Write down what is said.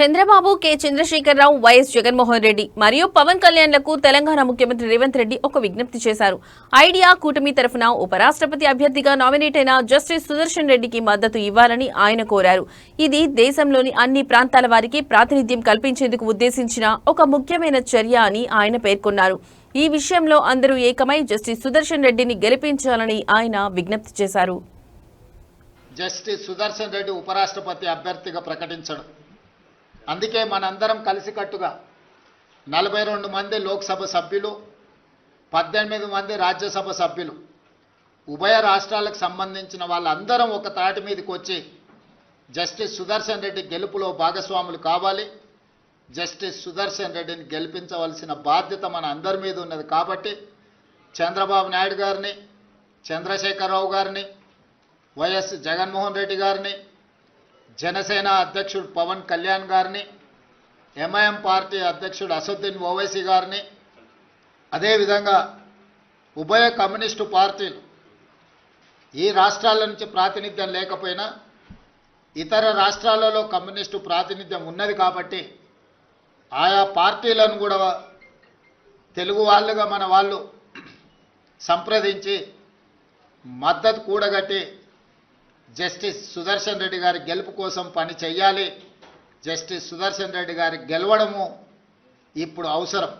Chandrababu K. Chandrasekhar Rao YS Jaganmohan Reddy మరియు పవన్ కళ్యాణ్లకు తెలంగాణ ముఖ్యమంత్రి రేవంత్ రెడ్డి ఒక విజ్ఞప్తి చేశారు. ఐడియా కూటమి తరఫున ఉపరాష్ట్రపతి అభ్యర్థిగా నామినేట్ అయిన జస్టిస్ సుదర్శన్ రెడ్డికి మద్దతు ఇవ్వాలని ఆయన కోరారు. ఇది దేశంలోని అన్ని ప్రాంతాల వారికి ప్రాతినిధ్యం కల్పించేందుకు ఉద్దేశించిన ఒక ముఖ్యమైన చర్య అని ఆయన పేర్కొన్నారు. ఈ విషయంలో అందరూ ఏకమై జస్టిస్ సుదర్శన్ రెడ్డిని గెలిపించాలని ఆయన విజ్ఞప్తి చేశారు. జస్టిస్ సుదర్శన్ రెడ్డి ఉపరాష్ట్రపతి అభ్యర్థిగా ప్రకటించడం. అందుకే మనందరం కలిసికట్టుగా నలభై రెండు మంది లోక్సభ సభ్యులు పద్దెనిమిది మంది రాజ్యసభ సభ్యులు ఉభయ రాష్ట్రాలకు సంబంధించిన వాళ్ళందరం ఒక తాటి మీదకి వచ్చి జస్టిస్ సుదర్శన్ రెడ్డి గెలుపులో భాగస్వాములు కావాలి. జస్టిస్ సుదర్శన్ రెడ్డిని గెలిపించవలసిన బాధ్యత మన అందరి మీద ఉన్నది కాబట్టి చంద్రబాబు నాయుడు గారిని చంద్రశేఖరరావు గారిని వైఎస్ జగన్మోహన్ రెడ్డి గారిని జనసేన అధ్యక్షుడు పవన్ కళ్యాణ్ గారిని ఎంఐఎం పార్టీ అధ్యక్షుడు అసదుద్దీన్ ఓవైసీ గారిని అదేవిధంగా ఉభయ కమ్యూనిస్టు పార్టీలు ఈ రాష్ట్రాల నుంచి ప్రాతినిధ్యం లేకపోయినా ఇతర రాష్ట్రాలలో కమ్యూనిస్టు ప్రాతినిధ్యం ఉన్నది కాబట్టి ఆయా పార్టీలను కూడా తెలుగు వాళ్ళుగా మన వాళ్ళు సంప్రదించి మద్దతు కూడగట్టి జస్టిస్ సుదర్శన్ రెడ్డి గారి గెలుపు కోసం పని చేయాలి జస్టిస్ సుదర్శన్ రెడ్డి గారి గెలవడము ఇప్పుడు అవసరం.